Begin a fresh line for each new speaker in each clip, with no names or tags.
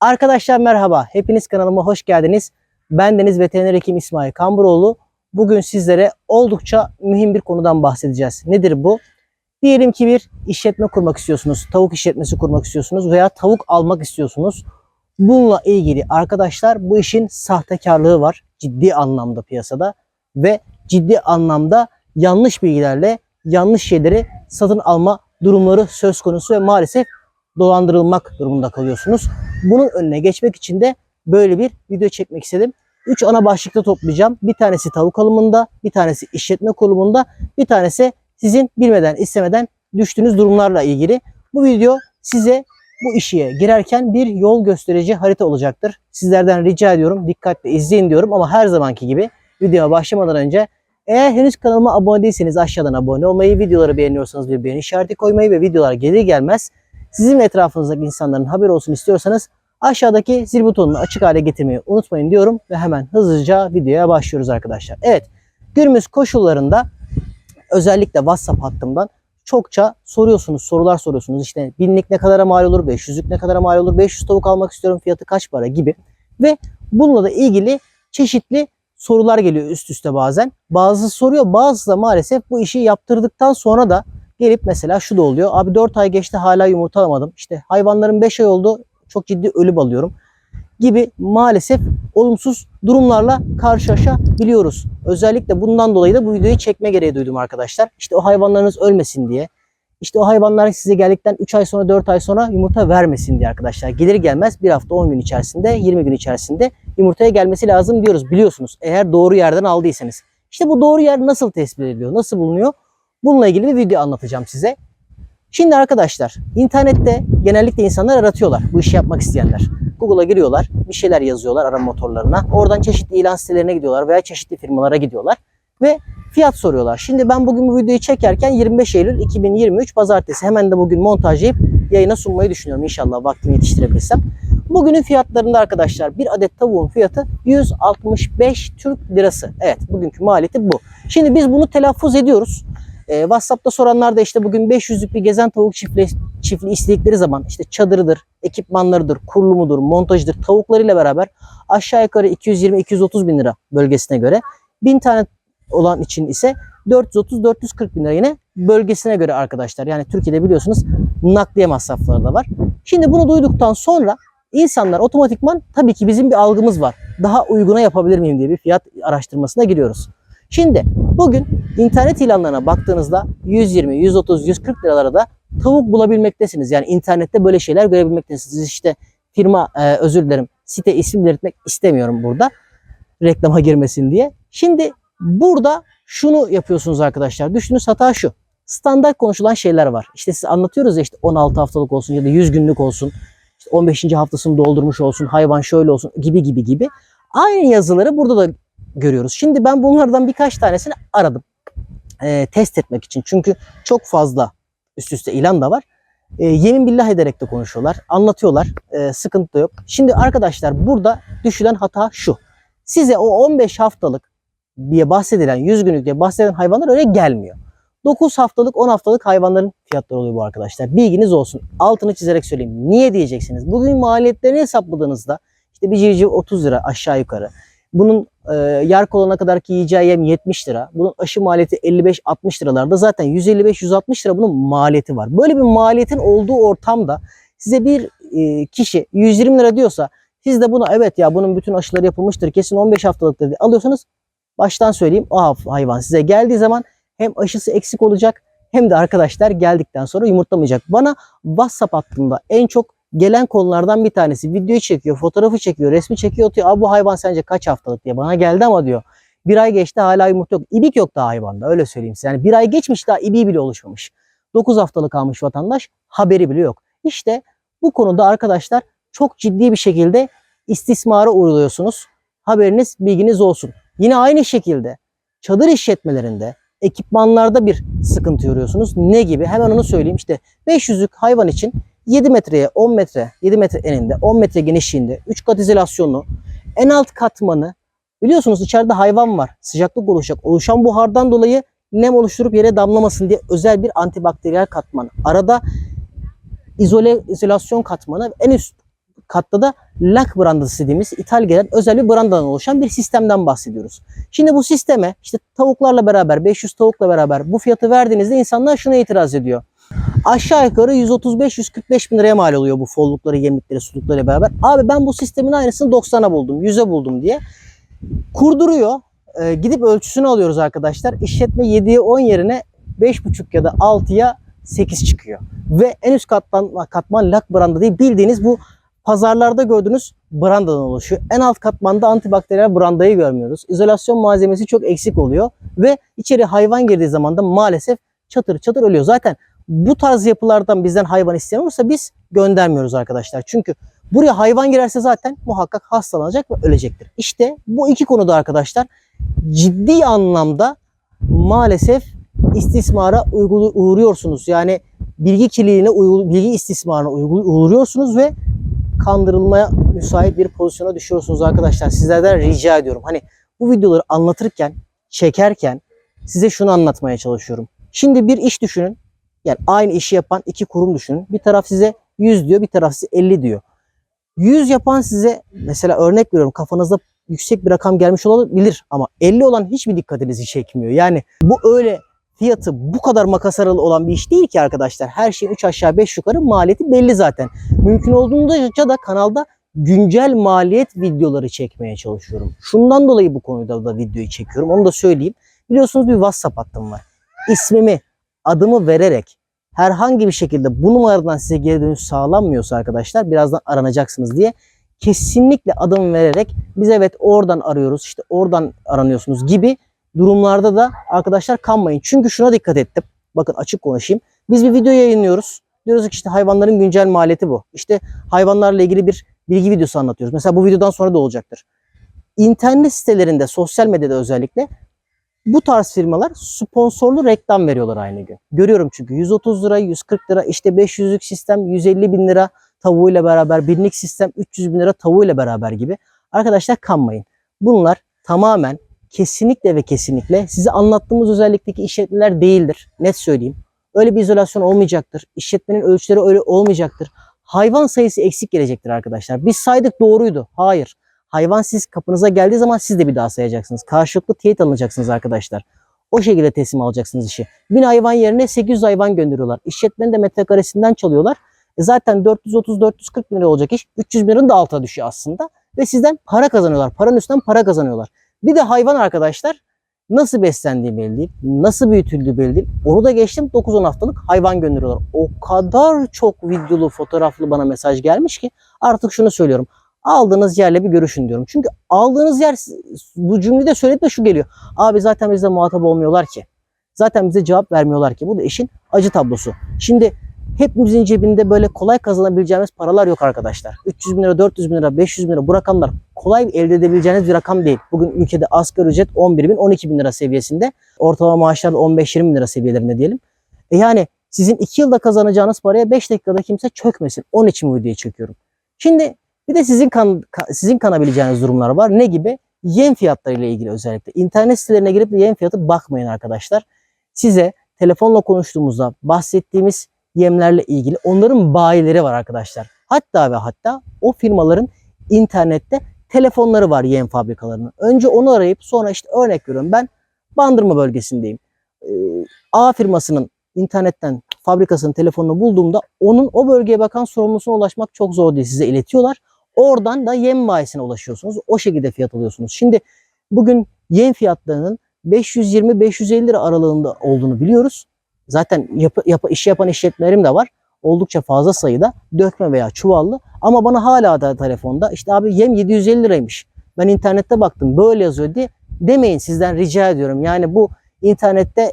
Arkadaşlar merhaba. Hepiniz kanalıma hoş geldiniz. Ben Deniz Veteriner Hekim İsmail Kamburoğlu. Bugün sizlere oldukça mühim bir konudan bahsedeceğiz. Nedir bu? Diyelim ki bir işletme kurmak istiyorsunuz. Tavuk işletmesi kurmak istiyorsunuz veya tavuk almak istiyorsunuz. Bununla ilgili arkadaşlar bu işin sahtekarlığı var. Ciddi anlamda piyasada ve ciddi anlamda yanlış bilgilerle yanlış şeyleri satın alma durumları söz konusu ve maalesef dolandırılmak durumunda kalıyorsunuz. Bunun önüne geçmek için de böyle bir video çekmek istedim. Üç ana başlıkta toplayacağım. Bir tanesi tavuk alımında, bir tanesi işletme kurulumunda, bir tanesi sizin bilmeden istemeden düştüğünüz durumlarla ilgili. Bu video size bu işe girerken bir yol gösterici harita olacaktır. Sizlerden rica ediyorum dikkatle izleyin diyorum ama her zamanki gibi videoya başlamadan önce eğer henüz kanalıma abone değilseniz aşağıdan abone olmayı, videoları beğeniyorsanız bir beğeni işareti koymayı ve videolar gelir gelmez sizin ve etrafınızdaki insanların haberi olsun istiyorsanız aşağıdaki zil butonunu açık hale getirmeyi unutmayın diyorum ve hemen hızlıca videoya başlıyoruz arkadaşlar. Evet günümüz koşullarında özellikle WhatsApp hattımdan çokça soruyorsunuz, sorular soruyorsunuz. İşte binlik ne kadara mal olur, 500'lük ne kadara mal olur, 500 tavuk almak istiyorum fiyatı kaç para gibi. Ve bununla da ilgili çeşitli sorular geliyor üst üste bazen. Bazısı soruyor, bazısı da maalesef bu işi yaptırdıktan sonra da gelip mesela şu da oluyor. Abi 4 ay geçti hala yumurta alamadım. İşte hayvanların 5 ay oldu çok ciddi ölüm alıyorum gibi maalesef olumsuz durumlarla karşılaşabiliyoruz. Özellikle bundan dolayı da bu videoyu çekme gereği duydum arkadaşlar. İşte o hayvanlarınız ölmesin diye. İşte o hayvanlar size geldikten 3 ay sonra 4 ay sonra yumurta vermesin diye arkadaşlar. Gelir gelmez bir hafta 10 gün içerisinde 20 gün içerisinde yumurtaya gelmesi lazım diyoruz biliyorsunuz. Eğer doğru yerden aldıysanız. İşte bu doğru yer nasıl tespit ediliyor? Nasıl bulunuyor? Bununla ilgili bir video anlatacağım size. Şimdi arkadaşlar internette genellikle insanlar aratıyorlar bu işi yapmak isteyenler. Google'a giriyorlar, bir şeyler yazıyorlar arama motorlarına. Oradan çeşitli ilan sitelerine gidiyorlar veya çeşitli firmalara gidiyorlar ve fiyat soruyorlar. Şimdi ben bugün bu videoyu çekerken 25 Eylül 2023 Pazartesi hemen de bugün montajlayıp yayına sunmayı düşünüyorum inşallah vaktimi yetiştirebilirsem. Bugünün fiyatlarında arkadaşlar bir adet tavuğun fiyatı 165 Türk Lirası. Evet bugünkü maliyeti bu. Şimdi biz bunu telaffuz ediyoruz. Ee, WhatsApp'ta soranlar da işte bugün 500'lük bir gezen tavuk çiftli, çiftli istedikleri zaman işte çadırıdır, ekipmanlarıdır, kurulumudur, montajıdır, tavuklarıyla beraber aşağı yukarı 220-230 bin lira bölgesine göre. 1000 tane olan için ise 430-440 bin lira yine bölgesine göre arkadaşlar. Yani Türkiye'de biliyorsunuz nakliye masrafları da var. Şimdi bunu duyduktan sonra insanlar otomatikman tabii ki bizim bir algımız var. Daha uyguna yapabilir miyim diye bir fiyat araştırmasına giriyoruz. Şimdi bugün internet ilanlarına baktığınızda 120, 130, 140 liralara da tavuk bulabilmektesiniz. Yani internette böyle şeyler görebilmektesiniz. İşte firma e, özür dilerim site isim belirtmek istemiyorum burada reklama girmesin diye. Şimdi burada şunu yapıyorsunuz arkadaşlar. Düşündüğünüz hata şu. Standart konuşulan şeyler var. İşte siz anlatıyoruz ya işte 16 haftalık olsun ya da 100 günlük olsun. İşte 15. haftasını doldurmuş olsun. Hayvan şöyle olsun gibi gibi gibi. Aynı yazıları burada da görüyoruz. Şimdi ben bunlardan birkaç tanesini aradım. Ee, test etmek için. Çünkü çok fazla üst üste ilan da var. Ee, yemin billah ederek de konuşuyorlar. Anlatıyorlar. Ee, sıkıntı da yok. Şimdi arkadaşlar burada düşülen hata şu. Size o 15 haftalık diye bahsedilen 100 günlük diye bahsedilen hayvanlar öyle gelmiyor. 9 haftalık 10 haftalık hayvanların fiyatları oluyor bu arkadaşlar. Bilginiz olsun. Altını çizerek söyleyeyim. Niye diyeceksiniz? Bugün maliyetlerini hesapladığınızda işte bir civciv 30 lira aşağı yukarı. Bunun e, yer kolana kadar ki yiyeceği yem 70 lira. Bunun aşı maliyeti 55-60 liralarda. Zaten 155-160 lira bunun maliyeti var. Böyle bir maliyetin olduğu ortamda size bir e, kişi 120 lira diyorsa siz de buna evet ya bunun bütün aşıları yapılmıştır kesin 15 haftalıktır diye alıyorsanız baştan söyleyeyim o hayvan size geldiği zaman hem aşısı eksik olacak hem de arkadaşlar geldikten sonra yumurtlamayacak. Bana WhatsApp hattında en çok gelen konulardan bir tanesi. Videoyu çekiyor, fotoğrafı çekiyor, resmi çekiyor atıyor. Abi bu hayvan sence kaç haftalık diye bana geldi ama diyor. Bir ay geçti hala yumurta yok. İbik yok daha hayvanda öyle söyleyeyim size. Yani bir ay geçmiş daha ibiği bile oluşmamış. 9 haftalık almış vatandaş haberi bile yok. İşte bu konuda arkadaşlar çok ciddi bir şekilde istismara uğruyorsunuz. Haberiniz, bilginiz olsun. Yine aynı şekilde çadır işletmelerinde, ekipmanlarda bir sıkıntı görüyorsunuz. Ne gibi? Hemen onu söyleyeyim. İşte 500'lük hayvan için 7 metreye 10 metre, 7 metre eninde, 10 metre genişliğinde, 3 kat izolasyonlu, en alt katmanı biliyorsunuz içeride hayvan var. Sıcaklık oluşacak. Oluşan buhardan dolayı nem oluşturup yere damlamasın diye özel bir antibakteriyel katman. Arada izole izolasyon katmanı en üst katta da lak brandası dediğimiz ithal gelen özel bir brandadan oluşan bir sistemden bahsediyoruz. Şimdi bu sisteme işte tavuklarla beraber 500 tavukla beraber bu fiyatı verdiğinizde insanlar şuna itiraz ediyor. Aşağı yukarı 135-145 bin liraya mal oluyor bu follukları, yemlikleri, suluklarıyla beraber. Abi ben bu sistemin aynısını 90'a buldum, 100'e buldum diye. Kurduruyor. Ee, gidip ölçüsünü alıyoruz arkadaşlar. İşletme 7'ye 10 yerine 5,5 ya da 6'ya 8 çıkıyor. Ve en üst katman, katman lak branda değil bildiğiniz bu pazarlarda gördüğünüz brandadan oluşuyor. En alt katmanda antibakteriyel brandayı görmüyoruz. İzolasyon malzemesi çok eksik oluyor ve içeri hayvan girdiği zaman da maalesef çatır çatır ölüyor. Zaten bu tarz yapılardan bizden hayvan isteyen olursa biz göndermiyoruz arkadaşlar. Çünkü buraya hayvan girerse zaten muhakkak hastalanacak ve ölecektir. İşte bu iki konuda arkadaşlar ciddi anlamda maalesef istismara uğruyorsunuz. Yani bilgi kirliliğine, bilgi istismarına uğruyorsunuz ve kandırılmaya müsait bir pozisyona düşüyorsunuz arkadaşlar. Sizlerden rica ediyorum. Hani bu videoları anlatırken, çekerken size şunu anlatmaya çalışıyorum. Şimdi bir iş düşünün. Yani aynı işi yapan iki kurum düşünün. Bir taraf size 100 diyor, bir taraf size 50 diyor. 100 yapan size mesela örnek veriyorum kafanızda yüksek bir rakam gelmiş olabilir ama 50 olan hiçbir dikkatinizi çekmiyor. Yani bu öyle fiyatı bu kadar makas aralığı olan bir iş değil ki arkadaşlar. Her şeyin 3 aşağı 5 yukarı maliyeti belli zaten. Mümkün olduğunca da kanalda güncel maliyet videoları çekmeye çalışıyorum. Şundan dolayı bu konuda da videoyu çekiyorum. Onu da söyleyeyim. Biliyorsunuz bir WhatsApp hattım var. İsmimi, adımı vererek herhangi bir şekilde bu numaradan size geri dönüş sağlanmıyorsa arkadaşlar birazdan aranacaksınız diye kesinlikle adım vererek biz evet oradan arıyoruz işte oradan aranıyorsunuz gibi durumlarda da arkadaşlar kanmayın. Çünkü şuna dikkat ettim. Bakın açık konuşayım. Biz bir video yayınlıyoruz. Diyoruz ki işte hayvanların güncel maliyeti bu. İşte hayvanlarla ilgili bir bilgi videosu anlatıyoruz. Mesela bu videodan sonra da olacaktır. İnternet sitelerinde, sosyal medyada özellikle bu tarz firmalar sponsorlu reklam veriyorlar aynı gün. Görüyorum çünkü 130 lira, 140 lira, işte 500'lük sistem 150 bin lira tavuğuyla beraber, binlik sistem 300 bin lira tavuğuyla beraber gibi. Arkadaşlar kanmayın. Bunlar tamamen kesinlikle ve kesinlikle size anlattığımız özellikteki işletmeler değildir. Net söyleyeyim. Öyle bir izolasyon olmayacaktır. İşletmenin ölçüleri öyle olmayacaktır. Hayvan sayısı eksik gelecektir arkadaşlar. Biz saydık doğruydu. Hayır. Hayvan siz kapınıza geldiği zaman siz de bir daha sayacaksınız. Karşılıklı teyit alınacaksınız arkadaşlar. O şekilde teslim alacaksınız işi. 1000 hayvan yerine 800 hayvan gönderiyorlar. İşletmenin de metrekaresinden çalıyorlar. E zaten 430-440 bin lira olacak iş 300 bin liranın da altına düşüyor aslında. Ve sizden para kazanıyorlar. Paranın üstünden para kazanıyorlar. Bir de hayvan arkadaşlar nasıl beslendiği belli değil. Nasıl büyütüldüğü belli değil. Onu da geçtim 9-10 haftalık hayvan gönderiyorlar. O kadar çok videolu fotoğraflı bana mesaj gelmiş ki artık şunu söylüyorum. Aldığınız yerle bir görüşün diyorum. Çünkü aldığınız yer bu cümlede söylediğinde şu geliyor. Abi zaten bizle muhatap olmuyorlar ki. Zaten bize cevap vermiyorlar ki. Bu da işin acı tablosu. Şimdi hepimizin cebinde böyle kolay kazanabileceğimiz paralar yok arkadaşlar. 300 bin lira, 400 bin lira, 500 bin lira bu rakamlar kolay elde edebileceğiniz bir rakam değil. Bugün ülkede asgari ücret 11 bin, 12 bin lira seviyesinde. Ortalama maaşlar da 15-20 bin lira seviyelerinde diyelim. E yani sizin 2 yılda kazanacağınız paraya 5 dakikada kimse çökmesin. Onun için bu videoyu çekiyorum. Şimdi bir de sizin kan, ka- sizin kanabileceğiniz durumlar var. Ne gibi? Yem fiyatları ile ilgili özellikle. İnternet sitelerine girip de yem fiyatı bakmayın arkadaşlar. Size telefonla konuştuğumuzda bahsettiğimiz yemlerle ilgili onların bayileri var arkadaşlar. Hatta ve hatta o firmaların internette telefonları var yem fabrikalarının. Önce onu arayıp sonra işte örnek veriyorum ben Bandırma bölgesindeyim. Ee, A firmasının internetten fabrikasının telefonunu bulduğumda onun o bölgeye bakan sorumlusuna ulaşmak çok zor değil. Size iletiyorlar. Oradan da yem bayisine ulaşıyorsunuz. O şekilde fiyat alıyorsunuz. Şimdi bugün yem fiyatlarının 520-550 lira aralığında olduğunu biliyoruz. Zaten yapı, yapı, iş yapan işletmelerim de var. Oldukça fazla sayıda dökme veya çuvallı. Ama bana hala da telefonda işte abi yem 750 liraymış. Ben internette baktım böyle yazıyor diye demeyin sizden rica ediyorum. Yani bu internette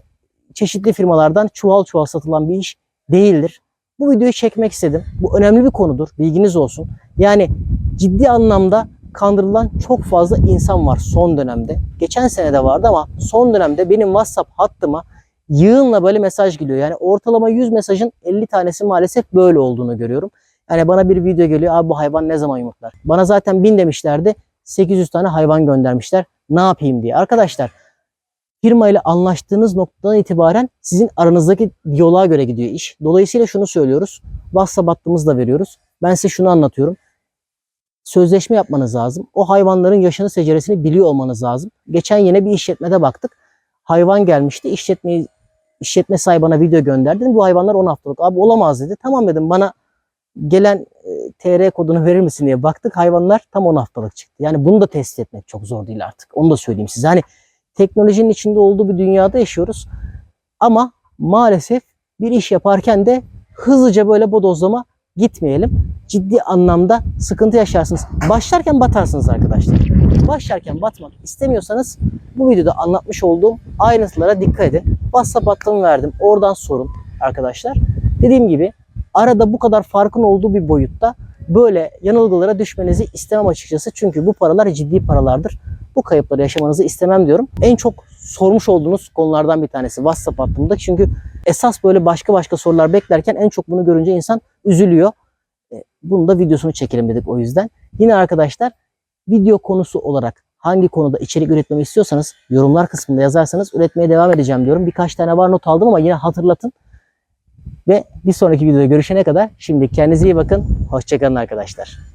çeşitli firmalardan çuval çuval satılan bir iş değildir. Bu videoyu çekmek istedim. Bu önemli bir konudur. Bilginiz olsun. Yani ciddi anlamda kandırılan çok fazla insan var son dönemde. Geçen sene de vardı ama son dönemde benim WhatsApp hattıma yığınla böyle mesaj geliyor. Yani ortalama 100 mesajın 50 tanesi maalesef böyle olduğunu görüyorum. Yani bana bir video geliyor. Abi bu hayvan ne zaman yumurtlar? Bana zaten 1000 demişlerdi. 800 tane hayvan göndermişler. Ne yapayım diye. Arkadaşlar firma ile anlaştığınız noktadan itibaren sizin aranızdaki diyaloğa göre gidiyor iş. Dolayısıyla şunu söylüyoruz. WhatsApp hattımızı da veriyoruz. Ben size şunu anlatıyorum. Sözleşme yapmanız lazım. O hayvanların yaşını seceresini biliyor olmanız lazım. Geçen yine bir işletmede baktık. Hayvan gelmişti. İşletmeyi işletme sahibi video gönderdi. Bu hayvanlar 10 haftalık. Abi olamaz dedi. Tamam dedim bana gelen e, TR kodunu verir misin diye baktık. Hayvanlar tam 10 haftalık çıktı. Yani bunu da test etmek çok zor değil artık. Onu da söyleyeyim size. Hani teknolojinin içinde olduğu bir dünyada yaşıyoruz. Ama maalesef bir iş yaparken de hızlıca böyle bodozlama gitmeyelim. Ciddi anlamda sıkıntı yaşarsınız. Başlarken batarsınız arkadaşlar. Başlarken batmak istemiyorsanız bu videoda anlatmış olduğum ayrıntılara dikkat edin. WhatsApp hattımı verdim. Oradan sorun arkadaşlar. Dediğim gibi arada bu kadar farkın olduğu bir boyutta böyle yanılgılara düşmenizi istemem açıkçası. Çünkü bu paralar ciddi paralardır. Bu kayıpları yaşamanızı istemem diyorum. En çok sormuş olduğunuz konulardan bir tanesi WhatsApp hattımda. Çünkü esas böyle başka başka sorular beklerken en çok bunu görünce insan üzülüyor. E, Bunu da videosunu çekelim dedik o yüzden. Yine arkadaşlar video konusu olarak hangi konuda içerik üretmemi istiyorsanız yorumlar kısmında yazarsanız üretmeye devam edeceğim diyorum. Birkaç tane var not aldım ama yine hatırlatın. Ve bir sonraki videoda görüşene kadar şimdi kendinize iyi bakın. Hoşçakalın arkadaşlar.